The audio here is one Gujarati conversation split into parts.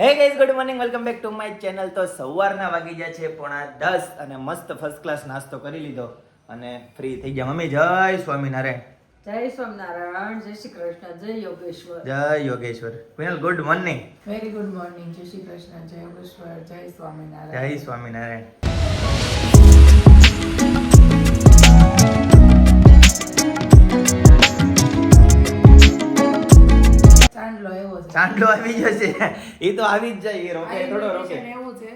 Hey guys good morning welcome back to my channel તો સવારના વાગી ગયા છે પોણા દસ અને મસ્ત ફર્સ્ટ ક્લાસ નાસ્તો કરી લીધો અને ફ્રી થઈ ગયા. મમ્મી જય સ્વામિનારાયણ. જય સ્વામિનારાયણ. જય શ્રી કૃષ્ણ. જય યોગેશ્વર. જય Yogeshwar. Vinal good morning very good morning જય શ્રી કૃષ્ણ. જય યોગેશ્વર. જય સ્વામિનારાયણ. જય સ્વામિનારાયણ. ચાંદલો એવો છે. ચાંદલો આવી જશે એ તો આવી જ જાય એ રોકે થોડો રોકે. એવું છે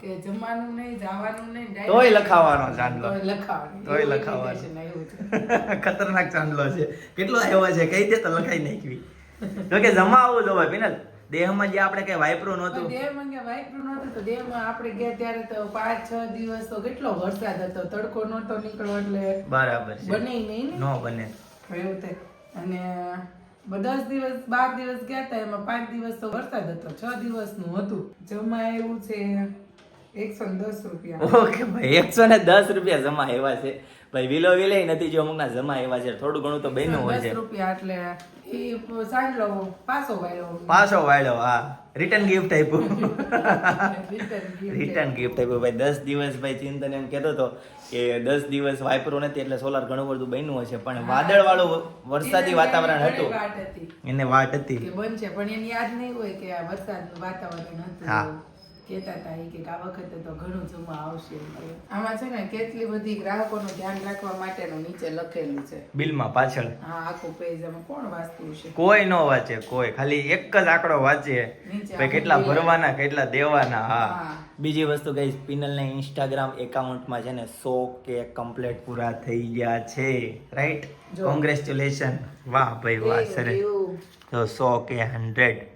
કે જમવાનું નહીં જવાનું નહીં તોય લખાવાનો ચાંદલો. તોય લખાવાનું તોય લખાવાનું. છે. ખતરનાક ચાંદલો છે. કેટલો આવ્યો છે કહી દે તો લખાઈ નાખવી. તો કે જમા આવું જોવે વિનલ. દેહમાં જે આપણે કઈ વાપરું નહોતું. દેહમાં કે વાયપરું નહોતું તો દેહમાં આપણે ગયા ત્યારે તો પાંચ છ દિવસ તો કેટલો વરસાદ હતો. તડકો નહોતો નીકળ્યો એટલે બરાબર છે. બને નહીં ન બને. એવું તે. અને દસ દિવસ બાર દિવસ ગયા હતા એમાં પાંચ દિવસ તો વરસાદ હતો છ દિવસનું હતું. જમા એવું છે એકસો દસ રૂપિયા. ઓકે ભાઈ એકસો ને દસ રૂપિયા જમા એવા છે. ભાઈ વિલો વિલે નથી જો અમુક જમા એવા છે. થોડું ઘણું તો બન્યું હોય છે. રૂપિયા એટલે એ સાંજલો પાસો વાળ્યો. પાછો વાળ્યો હા. રિટર્ન ગિફ્ટ આપ્યું. રિટર્ન ગિફ્ટ આપ્યું. ભાઈ દસ દિવસ ભાઈ ચિંતન એમ કહેતો હતો કે દસ દિવસ વાપરું નથી એટલે સોલાર ઘણું બધું બન્યું હશે. પણ વાદળ વાળું વરસાદી વાતાવરણ હતું. એને વાટ હતી. બનશે પણ એની યાદ નહીં હોય કે આ વરસાદનું વાતાવરણ હતું. કહેતા હતા કે આ વખતે તો ઘણું જમવા આવશે આમાં છે ને કેટલી બધી ગ્રાહકોનું ધ્યાન રાખવા માટેનું નીચે લખેલું છે. બિલમાં પાછળ. હા આખું પેજ આમાં કોણ વાંચતું છે કોઈ ન વાંચે કોઈ. ખાલી એક જ આંકડો વાંચે. ભાઈ કેટલા ભરવાના કેટલા દેવાના હા. બીજી વસ્તુ ગઈ પિનલને ઇન્સ્ટાગ્રામ એકાઉન્ટમાં છે ને સો કે કમ્પ્લેટ પૂરા થઈ ગયા છે. રાઈટ જો. કોંગ્રેચ્યુલેશન વાહ ભાઈ વાહ સરસ. તો સો કે હંડ્રેડ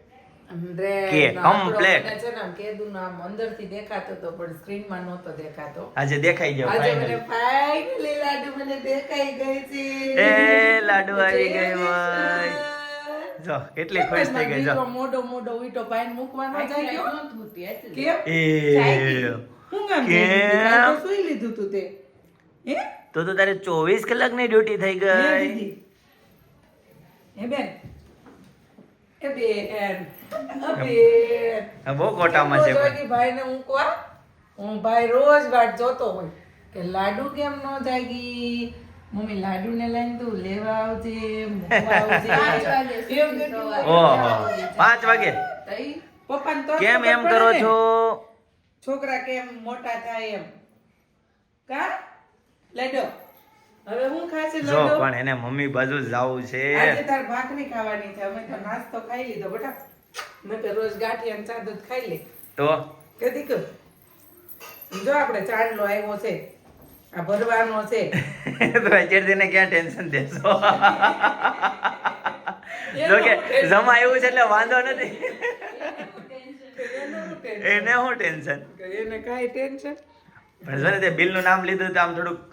કે complete. છે ને આમ કેદુનો આમ અંદરથી દેખાતો હતો પણ સ્ક્રીનમાં નહોતો દેખાતો આજે દેખાઈ ગયો આજે મને ફાઇનલ લાડુ મને દેખાઈ ગઈ છે એ લાડુ આવી ગઈ ભાઈ જો કેટલી ખુશ થઈ ગઈ જો મોઢો મોઢો વીંટો પાઈને મૂકવાનો જાય ગયો? કેમ? એ હું કામ કેમ? જઈ દીધી? કાલ તો લીધું તું તે હે? તો તો તારે ચોવીસ કલાકની ડ્યુટી થઈ ગઈ હે બેન? એ બેન? બેન? બહુ ખોટામાં છે રોજ પણ. વાગી ભાઈને હું ભાઈ રોજ વાટ જોતો હોય કે લાડુ કેમ નો જાગી? મમ્મી લાડુ ને લઈને તું લેવા આવજે આવજે. પાંચ વાગે પપ્પા પપ્પાને તો કેમ એમ કરો છો? છોકરા કેમ મોટા થાય એમ. કા? લેડો હવે હું ખાશે જો પણ એને મમ્મી બાજુ જવું છે. આજે તાર ભાખરી ખાવાની છે. અમે તો નાસ્તો ખાઈ લીધો બેટા મેં તો રોજ ગાંઠી અને ચા દૂધ ખાઈ લે. તો? કે દીક જો આપણે ચાંદલો આવ્યો છે આ ભરવાનો છે. તો ચેડતીને ક્યાં ટેન્શન દેશો? જો કે જમા એવું છે એટલે વાંધો નથી. એને શું ટેન્શન? એને કાંઈ ટેન્શન? પણ જો ને તે બિલનું નામ લીધું તો આમ થોડુંક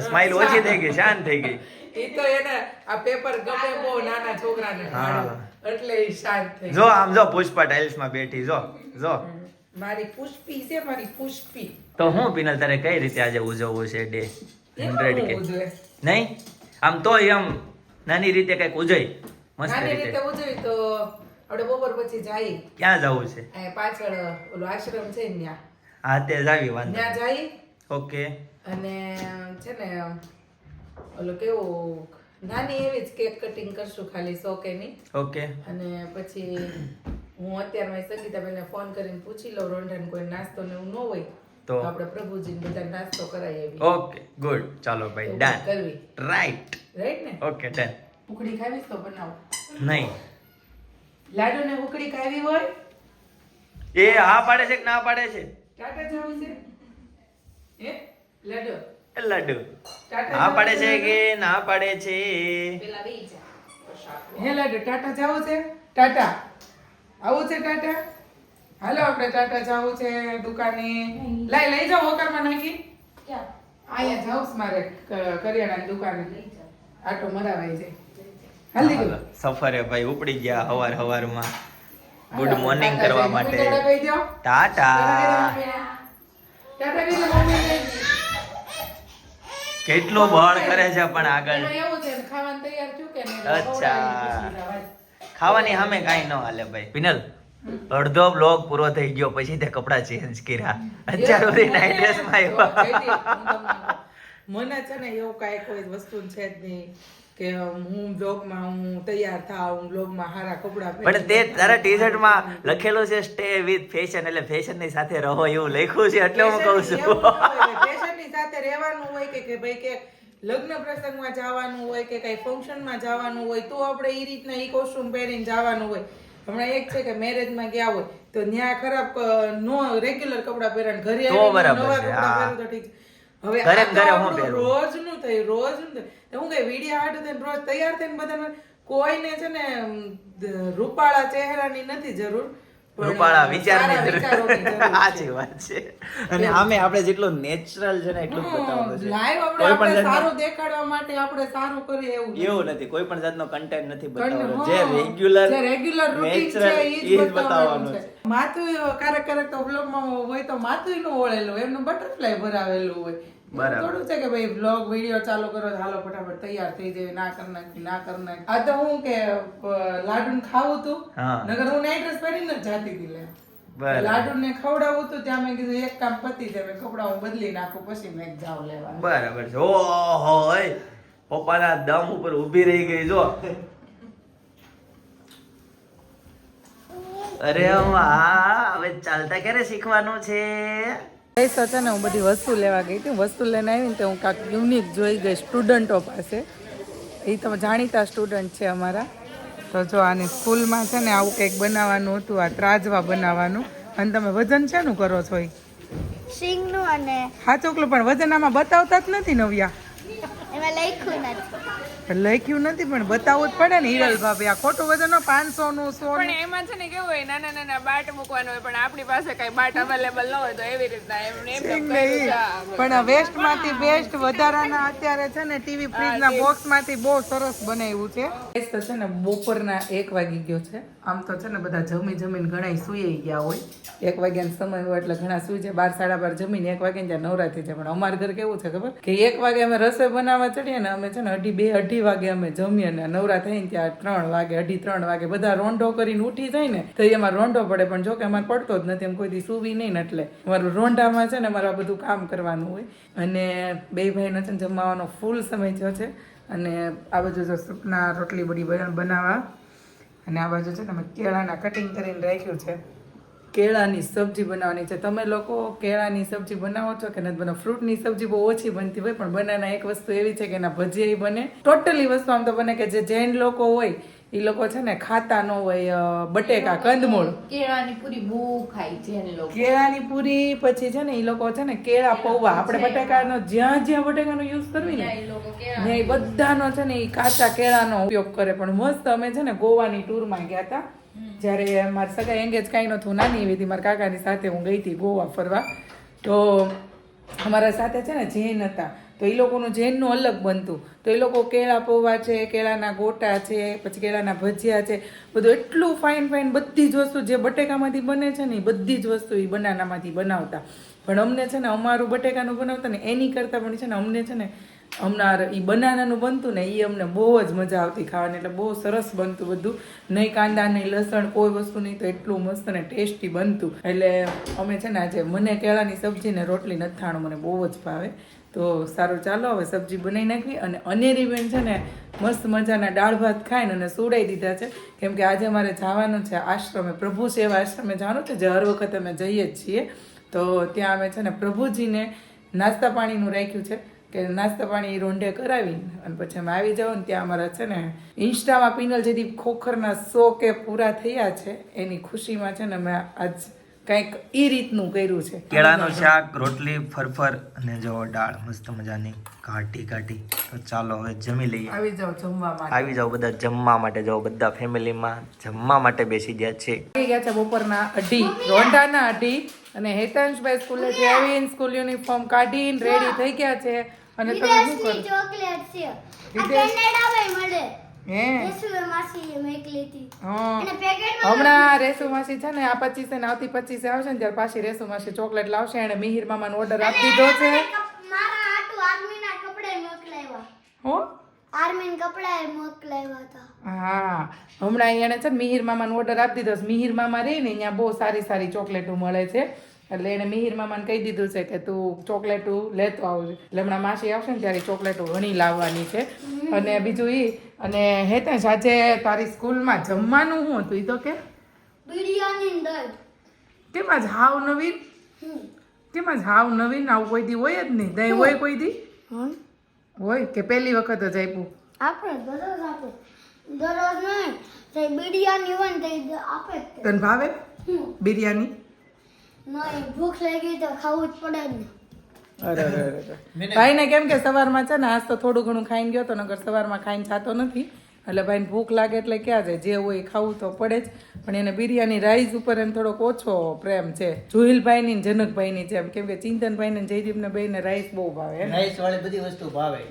સ્માઇલ ઓછી થઈ ગઈ શાંત થઈ ગઈ. એ તો એને આ પેપર ગમે બહુ નાના છોકરાને એટલે એ શાંત થઈ જો આમ જો પુષ્પા ટાઇલ્સમાં બેઠી જો જો. મારી પુષ્પી છે મારી પુષ્પી. તો હું પિનલ તારે કઈ રીતે આજે ઉજવવું છે ડે? હંડ્રેડ કે નહીં? આમ તોય એમ નાની રીતે કંઈક ઉજવી. મસ્ત નાની રીતે. ઉજવી તો આપણે બપોર પછી જાય ક્યાં જવું છે? પાછળ ઓલો આશ્રમ છે ત્યાં. હા તે જાવી વાંધો ત્યાં જઈ ઓકે. અને છે ને ઓલો કેવો નાની એવી જ કેક કટિંગ કરશું ખાલી શોકે કેની ઓકે. અને પછી હું અત્યારે અત્યારમાં સંગીતાબેનને ફોન કરીને પૂછી લઉં રોંઢાને કોઈ નાસ્તો ને એવું ન હોય તો? આપણે પ્રભુજીને બધા નાસ્તો કરાવી એવી ઓકે ગુડ. ચાલો ભાઈ ડન કરવી. રાઈટ રાઈટ ને? ઓકે ડન ઉકળી ખાવીશ તો બનાવો. નહીં. લાડુ ને ઉકળી ખાવી હોય? એ હા પાડે છે કે ના પાડે છે? ટાટા જવું છે. હે? લાડુ. ના પાડે છે કે ના પાડે છે? હે લાડુ ટાટા જાવું છે? ટાટા. આવું છે ટાટા? હાલો આપણે ટાટા જવું છે દુકાને. લઈ લઈ જાઓ હોટલમાં નાખી. અહીંયા જાઉં મારે કરિયાણાની દુકાને. આટો મરાવાય છે. હાલી ગયો. સફરે ભાઈ ઉપડી ગયા હવાર હવારમાં. ગુડ મોર્નિંગ કરવા માટે. ટાટા. ટાટા દો મમ્મીને. કેટલું બળ કરે છે પણ આગળ. અચ્છા. ખાવાની સામે કાંઈ ન હાલે ભાઈ. પિનલ અડધો બ્લોગ પૂરો થઈ ગયો પછી તે કપડા ચેન્જ કર્યા. અત્યાર સુધી નાઇટ ડ્રેસમાં આવ્યા. મને છે ને એવું કાંઈ કોઈ વસ્તુ છે જ નહીં કે હું બ્લોગમાં હું તૈયાર થાવ હું બ્લોગમાં સારા કપડાં પણ તે તારા ટી શર્ટમાં લખેલું છે સ્ટે વિથ ફેશન એટલે ફેશનની સાથે રહો એવું લખ્યું છે એટલે હું કહું છું. સાથે રહેવાનું હોય કે કે ભાઈ કે લગ્ન પ્રસંગમાં જવાનું હોય કે કઈ ફંક્શનમાં જવાનું હોય તો આપણે એ રીતના એ કોસ્ટ્યુમ પહેરીને જવાનું હોય હમણાં એક છે કે મેરેજમાં ગયા હોય તો ન્યા ખરાબ નો રેગ્યુલર કપડાં પહેરવાનું ઘરે આવીને નવા કપડાં પહેરું તો ઠીક છે. હવે ઘરે નું ઘરે હું પહેરું. રોજનું થયું રોજનું. તો હું કઈ વીડિયો હાટ થઈને રોજ તૈયાર થઈને બધાને કોઈને છે ને રૂપાળા ચહેરાની નથી જરૂર રૂપાળા વિચારની જરૂર સાચી વાત છે. અને આમે આપણે જેટલું નેચરલ છે ને એટલું બતાવવાનું છે. લાઈવ આપણે પણ સારું દેખાડવા માટે આપણે સારું કરીએ એવું. એવું નથી. કોઈ પણ જાતનો કન્ટેન્ટ નથી બતાવવાનો. જે રેગ્યુલર જે રેગ્યુલર રૂટીન છે એ જ બતાવવાનું છે. માથું ક્યારેક કારક તો vlogમાં હોય તો માથું નું ઓળેલું એમનું બટરફ્લાય ભરાવેલું હોય. થોડું છે કે ભાઈ બ્લોગ વીડિયો ચાલુ કરો હાલો ફટાફટ તૈયાર થઈ જાય ના કર નાખી ના કર નાખી. આ તો હું કે લાડુ ખાવું તું નગર હું નાઈટ ડ્રેસ પહેરીને જ જાતી હતી લે લાડુ ને ખવડાવું તું ત્યાં મેં કીધું એક કામ પતી જાય મેં કપડા હું બદલી નાખું પછી મેં જાવ લેવા. બરાબર છે. ઓહો પપ્પાના દમ ઉપર ઊભી રહી ગઈ જો. અરે વાહ હવે ચાલતા ક્યારે શીખવાનું છે? પૈસા છે ને હું બધી વસ્તુ લેવા ગઈ હતી. વસ્તુ લઈને આવીને તો હું કાંક યુનિક જોઈ ગઈ સ્ટુડન્ટો પાસે એ તો જાણીતા સ્ટુડન્ટ છે અમારા. તો જો આની સ્કૂલમાં છે ને આવું કંઈક બનાવવાનું હતું આ ત્રાજવા બનાવવાનું. અને તમે વજન શેનું કરો છો એ સિંગનું અને હા ચોકલું પણ વજન આમાં બતાવતા જ નથી નવ્યા. એમાં લખ્યું નથી. લખ્યું નથી પણ બતાવવું જ પડે ને હિરલ ભાભી. આ ખોટું વજન પાંચસો નું સો પણ એમાં છે ને કેવું હોય નાના નાના બાટ મૂકવાનો હોય પણ આપણી પાસે કઈ બાટ અવેલેબલ ન હોય તો એવી રીતના એમને છે. પણ વેસ્ટમાંથી બેસ્ટ વધારાના અત્યારે છે ને ટીવી ફ્રીજ ના બોક્સમાંથી બહુ સરસ બનાવ્યું છે. તો છે ને બપોરના એક વાગી ગયો છે. આમ તો છે ને બધા જમી જમીને ઘણા સુઈ ગયા હોય. એક વાગ્યાનો સમય હોય એટલે ઘણા સુઈ જાય. બાર સાડા બાર જમીને એક વાગે ત્યાં નવરા થઈ જાય. પણ અમારા ઘર કેવું છે ખબર? કે એક વાગે અમે રસોઈ બનાવવા ચડીએ ને અમે છે ને અઢી બે અઢી વાગે અમે જમીએ ને નવરા થઈને ત્યાં ત્રણ વાગે, અઢી ત્રણ વાગે બધા રોંઢો કરીને ઉઠી જાય ને, તો એમાં રોંઢો પડે. પણ જો કે અમારે પડતો જ નથી, એમ કોઈ દી સુવી નહીં ને એટલે. અમારું રોંઢામાં છે ને અમારે આ બધું કામ કરવાનું હોય. અને બે ભાઈનો છે જમવાનો ફૂલ સમય થયો છે. અને આ બાજુ જો સપના રોટલી બધી બના- બનાવવા. અને આ બાજુ છે ને અમે કેળાના કટિંગ કરીને રાખ્યું છે. કેળાની સબ્જી બનાવવાની છે. તમે લોકો કેળાની સબ્જી બનાવો છો કે નથી બનાવો? ફ્રૂટની સબ્જી બહુ ઓછી બનતી હોય પણ બનાના એક વસ્તુ એવી છે કે એના ભજીયા બને. ટોટલી વસ્તુ આમ તો બને કે જે જૈન લોકો હોય એ લોકો છે ને ખાતા નો હોય બટેકા કંદમૂળ. કેળાની પૂરી બહુ ખાય છે લોકો. કેળાની પૂરી પછી છે ને એ લોકો છે ને કેળા પૌવા. આપણે બટેકાનો જ્યાં જ્યાં બટેકાનો યુઝ કરવી ને ને એ બધાનો છે ને એ કાચા કેળાનો ઉપયોગ કરે. પણ મસ્ત અમે છે ને ગોવાની ટૂરમાં ગયા હતા. જ્યારે મારા સગા એંગેજ કાંઈ નહોતું, નાની એવી હતી, મારા કાકાની સાથે હું ગઈ હતી ગોવા ફરવા. તો અમારા સાથે છે ને જૈન હતા. તો એ લોકોનું જૈનનું અલગ બનતું. તો એ લોકો કેળા પૌવા છે, કેળાના ગોટા છે, પછી કેળાના ભજીયા છે. બધું એટલું ફાઇન ફાઇન બધી જ વસ્તુ જે બટેકામાંથી બને છે ને એ બધી જ વસ્તુ એ બનાનામાંથી બનાવતા. પણ અમને છે ને અમારું બટેકાનું બનાવતા ને એની કરતાં પણ છે ને અમને છે ને હમણાં એ બનાનાનું બનતું ને એ અમને બહુ જ મજા આવતી ખાવાની, એટલે બહુ સરસ બનતું બધું. નહીં કાંદા, નહીં લસણ, કોઈ વસ્તુ નહીં, તો એટલું મસ્ત ને ટેસ્ટી બનતું. એટલે અમે છે ને આજે મને કેળાની સબ્જી ને રોટલી નથાણું મને બહુ જ ભાવે. તો સારું ચાલો, હવે સબ્જી બનાવી નાખવી અને અનેરી બેન છે ને મસ્ત મજાના દાળ ભાત ખાઈને અને સુડાઈ દીધા છે. કેમ કે આજે મારે જવાનું છે આશ્રમે, પ્રભુ સેવા આશ્રમે જવાનું છે, જે હર વખત અમે જઈએ જ છીએ. તો ત્યાં અમે છે ને પ્રભુજીને નાસ્તા પાણીનું રાખ્યું છે. કે નાસ્તા પાણી રોંઢે કરાવી અને પછી અમે આવી જાવ ને ત્યાં અમારા છે ને ઇન્સ્ટામાં પિનલ જેથી ખોખરના સો કે પૂરા થયા છે એની ખુશીમાં છે ને અમે આજ કંઈક ઈ રીતનું કર્યું છે. કેળાનું શાક રોટલી ફરફર અને જો દાળ મસ્ત મજાની ઘાટી ઘાટી તો ચાલો હવે જમી લઈએ. આવી જાવ જમવા માટે. આવી જાઓ બધા જમવા માટે જાઓ બધા ફેમિલીમાં જમવા માટે બેસી ગયા છે. આવી ગયા છે બપોરના અઢી રોંઢાના અઢી અને હેતાંશભાઈ સ્કૂલેથી આવીને સ્કૂલ યુનિફોર્મ કાઢીને રેડી થઈ ગયા છે. અને તમે શું કરો? ચોકલેટ છે. આ? કેનેડામાં મળે. હમણાં રેસુ માસી છે ને આ પચીસે ને આવતી પચીસે આવશે ને ત્યારે પાછી રેસુ માસી ચોકલેટ લાવશે એને મિહિર મામાનો ઓર્ડર આપી દીધો છે. આર્મીના કપડે મોકલાવ્યા. હતા. હા. હમણાં એણે છે ને મિહિર મામાનો ઓર્ડર આપી દીધો મિહિર મામા રહે ને અહીંયા બહુ સારી સારી ચોકલેટો મળે છે. એટલે એને મિહિર મામાને કહી દીધું છે કે તું ચોકલેટો લેતો આવજે. એટલે હમણાં માસી આવશે ને ત્યારે ચોકલેટો ઘણી લાવવાની છે. અને બીજું એ અને હેતેશ સાચે તારી સ્કૂલમાં જમવાનું શું હતું એ તો કે? બિરયાની દહીં કેમ હાવ નવીન? હમ. જ હાવ નવીન? આવું કોઈ દી હોય જ નહીં. દહીં હોય કોઈ દી. હોય કે પહેલી વખત જ આપ્યું? આપણે દરરોજ આપે. દરરોજ નહીં. બિરયાની હોય ને તે આપે જ તને ભાવે. બિરયાની? નહીં ભૂખ લાગી તો ખાવું જ પડે ને. અરે અરે અરે ભાઈને કેમ કે સવારમાં છે ને આજ તો થોડું ઘણું ખાઈને ગયો તો નગર સવારમાં ખાઈને જાતો નથી. એટલે ભાઈને ભૂખ લાગે એટલે ક્યાં જાય? જે હોય ખાવું તો પડે જ. પણ એને બિરયાની રાઈસ ઉપર એને થોડોક ઓછો પ્રેમ છે. જુહિલભાઈની ને જનકભાઈની જેમ. કેમ કે ચિંતનભાઈ ને જયદીપને બેયને રાઈસ બહુ ભાવે રાઈસ વાળી બધી વસ્તુ ભાવે.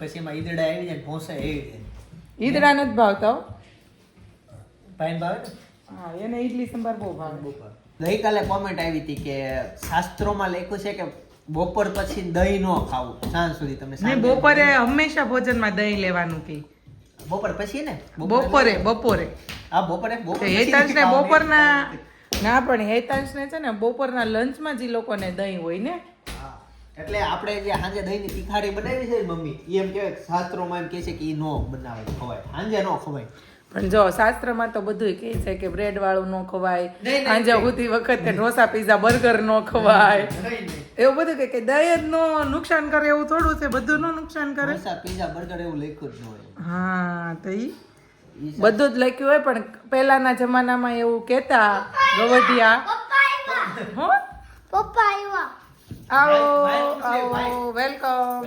પછી એમાં ઈદડા આવી જાય ને એવી જાય ઈદડા નથી ભાવતા. ભાઈને ભાવે હા એને ઈડલી સંભાર બહુ ભાવે. બપોર ગઈકાલે કોમેન્ટ આવી હતી કે શાસ્ત્રોમાં લખ્યું છે કે બપોર પછી દહીં ન ખાવું. સાંજ સુધી તમે બપોરે હંમેશા ભોજનમાં દહીં લેવાનું કે. બપોર પછી ને? બપોરે બપોરે હા બપોરે હેતાંશને બપોરના ના પણ હેતાંશને છે ને બપોરના લંચમાં જ લોકોને દહીં હોય ને. એટલે આપણે જે સાંજે દહીંની તીખારી બનાવી છે મમ્મી એમ કહેવાય કે શાસ્ત્રોમાં એમ કહે છે કે એ નો બનાવે ખવાય. સાંજે નો ખવાય. પણ જો શાસ્ત્રમાં તો બધું કહે છે કે બ્રેડ વાળું ન ખવાય સાંજે. ઉતી વખતે ઢોસા પીઝા બર્ગર ન ખવાય. એવું બધું કે કે દહીં જ નો નુકસાન કરે એવું થોડું છે બધું નો નુકસાન કરે ઢોસા પીઝા બર્ગર એવું લખ્યું જ ન હોય હા તો ઈ બધું જ લખ્યું હોય પણ પહેલાના જમાનામાં એવું કહેતા ગવઢિયા હો પપ્પા આવ્યા આવો આવો. વેલકમ.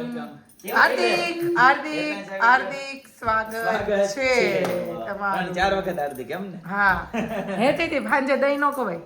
હાર્દિક હાર્દિક હાર્દિક સ્વાગત છે તમારું. ચાર વખત હાર્દિક એમ ને? હા. હે તે ભાંજે દઈ નો ખવાય?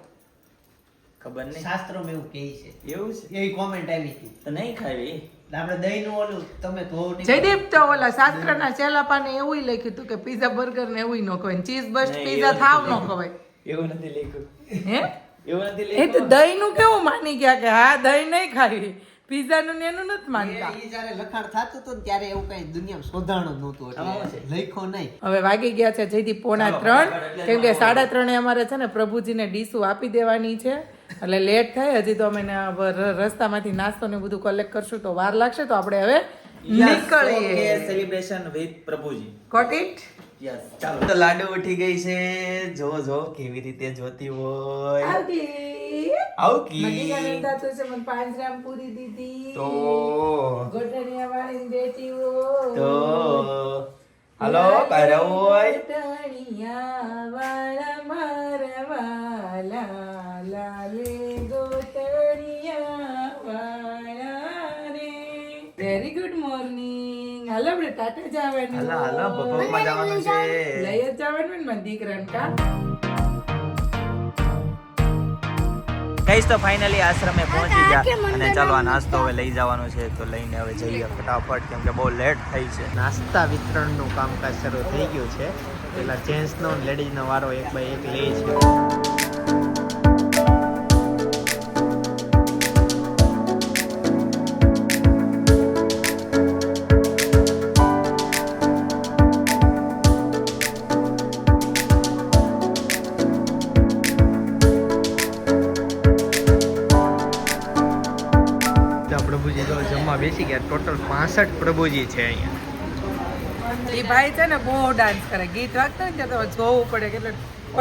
ખબર નહીં. શાસ્ત્રોમાં એવું કહે છે. એવું છે? એવી કોમેન્ટ આવી હતી. તો નહીં ખાવી? આપણે દહીં નું ઓલું તમે ધોવ જયદીપ તો ઓલા શાસ્ત્રના ચેલા પાને એવું લખ્યું હતું કે પીઝા બર્ગર ને એવું ન ખવાય ચીઝ બસ્ટ પીઝા થાવ ન ખવાય. એવું નથી લખ્યું. હે? એવું નથી એ તો દહીં નું કેવું માની ગયા કે હા દહીં નહીં ખાવી. પીઝા નું એનું નથી માનતા. એ જ્યારે લખાણ થતું હતું ત્યારે એવું કઈ દુનિયામાં શોધાણું નહોતું એટલે લખો નહીં. હવે વાગી ગયા છે જયદીપ પોણા ત્રણ. કેમ કે સાડા ત્રણે અમારે છે ને પ્રભુજીને ડીશું આપી દેવાની છે. એટલે લેટ થાય હજી તો અમે રસ્તામાંથી નાસ્તો ને બધું કલેક્ટ કરશું તો વાર લાગશે તો આપણે હવે નીકળીએ. સેલિબ્રેશન વિથ પ્રભુજી. કોટ it? ચાલો. તો લાડુ ઉઠી ગઈ છે. જો જો કેવી રીતે જોતી હોય. આવકી તો છે મને પાંજરામ પૂરી દીધી. તો. ગોઠણિયા વાળી બેઠી હોય. તો. હાલો કારો હોય. ગોઠણિયા વાળા ટાટા જવાનું હાલો હાલો બપોરમાં જવાનું છે. લઈ જ જવાનું ને દીકરાને કા? કઈશ તો ફાઇનલી આશ્રમે પહોંચી ગયા. અને ચાલો આ નાસ્તો હવે લઈ જવાનો છે તો લઈને હવે જઈએ ફટાફટ કેમ કે બહુ લેટ થઈ છે. નાસ્તા વિતરણનું કામકાજ શરૂ થઈ ગયું છે. પેલા જેન્ટ્સનો લેડીઝનો વારો એક બાય એક લે છે. પ્રભુજી છે અહીંયા. એ ભાઈ છે ને બહુ ડાન્સ કરે. ગીત વાગતા ને તો જોવું પડે કે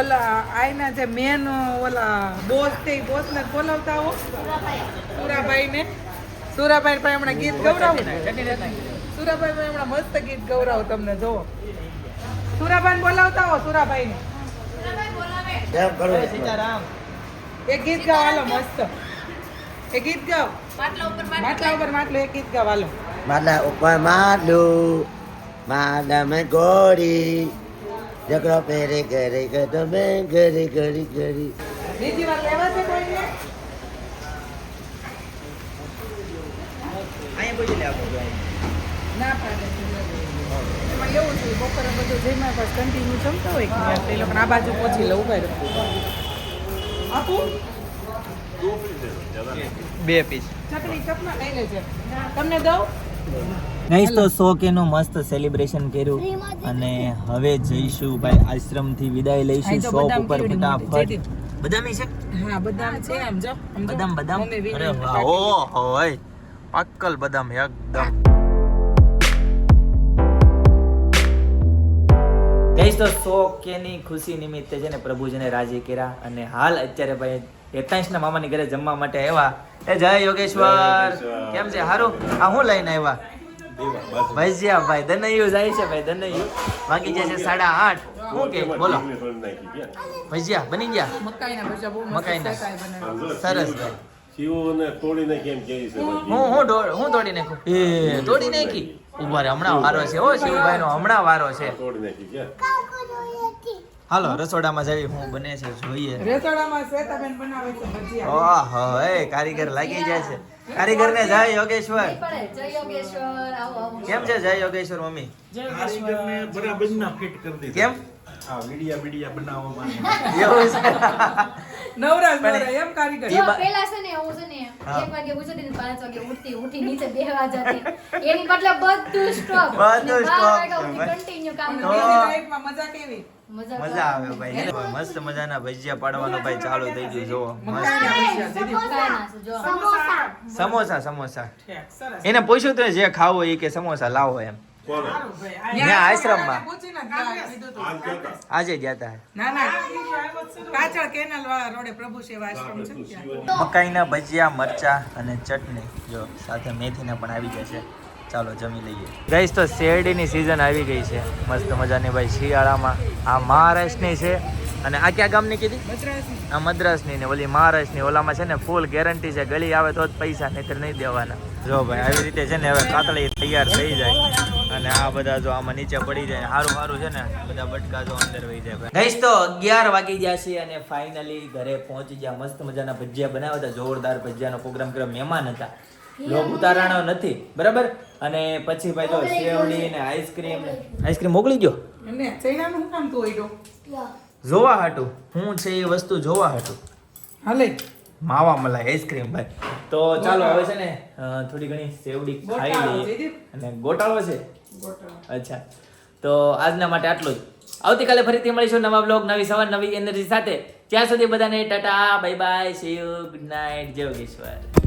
ઓલા આઈના જે મેન ઓલા બોસ તે એ બોસ ને બોલાવતા હો સુરાભાઈ ને. સુરાભાઈ પણ હમણાં ગીત ગવડાવું સુરાભાઈ ભાઈ હમણાં મસ્ત ગીત ગૌરાવ તમને જોવો સુરાભાઈ બોલાવતા હો સુરાભાઈ ને સીતારામ. એક ગીત ગાવ હાલો મસ્ત. એક ગીત ગાવ માટલા ઉપર માટલા. ઉપર માટલું એક ગીત ગાવ હાલો. Mala ઉપર માલું માલા મેં ગોરી ઝઘડો પેરે ઘરે ગતો મેં ઘરે બીજી પૂછી પછી એ લોકોને આ બાજુ પહોંચી લઉં બે પીસ ચટણી ચપના લઈ લેજે. તમને દઉં? ગઈશ તો સો કે નું મસ્ત સેલિબ્રેશન કર્યું અને હવે જઈશું ભાઈ આશ્રમથી વિદાય લઈશું શોપ ઉપર ફટાફટ. બદામી છે? હા બદામ છે એમ આમ જો. બદામ બદામ. અરે વાહ ઓ હોય પાક્કલ બદામ એકદમ. તો સો કે ની ખુશી નિમિત્તે છે ને પ્રભુજીને રાજી કર્યા અને હાલ અત્યારે ભાઈ હેતાંશ ના મામાની ઘરે જમવા માટે આવ્યા. એ જય યોગેશ્વર. કેમ છે? હારું? આ હું લઈને આવ્યા? ભજીયા ભાઈ દનૈયું જાય છે ભાઈ દનૈયું. વાગી જાય છે સાડા આઠ. હું કે? બોલો. ભજીયા બની ગયા? મકાઈના. સરસ. ભાઈ. હું હું હું તોડી નાખું? એ તોડી નાખી. ઊભા રે હમણાં વારો છે. હો શિવભાઈ નો હમણાં વારો છે. તોડી નાખી છે હાલો રસોડામાં જઈ હું બને છે જોઈએ. રસોડામાં શ્વેતાબેન બનાવે છે ભજીયા. ઓહો એ કારીગર લાગી જાય છે. કારીગર ને જય યોગેશ્વર. જય યોગેશ્વર આવો આવો કેમ છે જય યોગેશ્વર મમ્મી? બરાબર ના ફિટ કરી દીધી. કેમ? આ વિડિયા વિડિયા બનાવવામાં એવું છે. નવરાજ નવરા એમ કારીગર. જો પેલા છે ને હું છે ને એક વાગે ઉઠતી પાંચ વાગે ઉઠતી ઉઠી નીચે બેહવા જતી. એની બદલે બધું સ્ટોપ બધું stop કન્ટિન્યુ કામ લાઈફમાં મજા કેવી? મજા મજા આવે ભાઈ? મસ્ત મજાના ભજીયા પાડવાનો ભાઈ ચાલુ થઈ ગયું જોવો જો સમોસા. સમોસા સમોસા. ઠેક, સરસ. એને પૂછ્યું તો જે ખાવું હોય એ કે સમોસા લાવો એમ. સારું ભાઈ. આશ્રમમાં. આજ ગયા હતા ના ના. કાચળ કેનાલ વાળા રોડે પ્રભુ સેવા આશ્રમ છે. મકાઈના ભજીયા મરચા અને ચટણી જો સાથે મેથીના પણ આવી ગયા છે. ચાલો જમી લઈએ. ગઈશ તો શેરડીની સિઝન આવી ગઈ છે. મસ્ત મજાની ભાઈ શિયાળામાં. આ મહારાષ્ટ્રની છે. અને આ ક્યાં ગામની કીધી? આ મદ્રાસની ને ઓલી મહારાષ્ટ્રની. ઓલામાં છે ને ફૂલ ગેરંટી છે. ગળી આવે તો જ પૈસા નહીતર નહીં દેવાના. જો ભાઈ આવી રીતે છે ને હવે કાતળી તૈયાર થઈ જાય. અને આ બધા જો આમાં નીચે પડી જાય સારું સારું છે ને બધા બટકા જો અંદર વહી જાય ગઈશ તો અગિયાર વાગી ગયા છે અને ફાઇનલી ઘરે પહોંચી ગયા. મસ્ત મજાના ભજીયા બનાવ્યા હતા. જોરદાર ભજીયાનો પ્રોગ્રામ કર્યો. મહેમાન હતા. લોક ઉતારાણો નથી. બરાબર? અને પછી ભાઈ તો શેવડી ને આઈસ્ક્રીમ આઈસ્ક્રીમ મોકલી ગયો? જોવા હાટું. હું છે એ વસ્તુ જોવા હાટું. હાલે માવા મલાઈ આઈસ્ક્રીમ ભાઈ. તો ચાલો હવે છે ને થોડી ઘણી સેવડી ખાઈ લઈએ. અને ગોટાળો છે? અચ્છા. તો આજના માટે આટલું જ. આવતીકાલે ફરીથી મળીશું નવા બ્લોગ નવી સવાર નવી એનર્જી સાથે. ત્યાં સુધી બધાને tata bye bye see you good night જય યોગેશ્વર.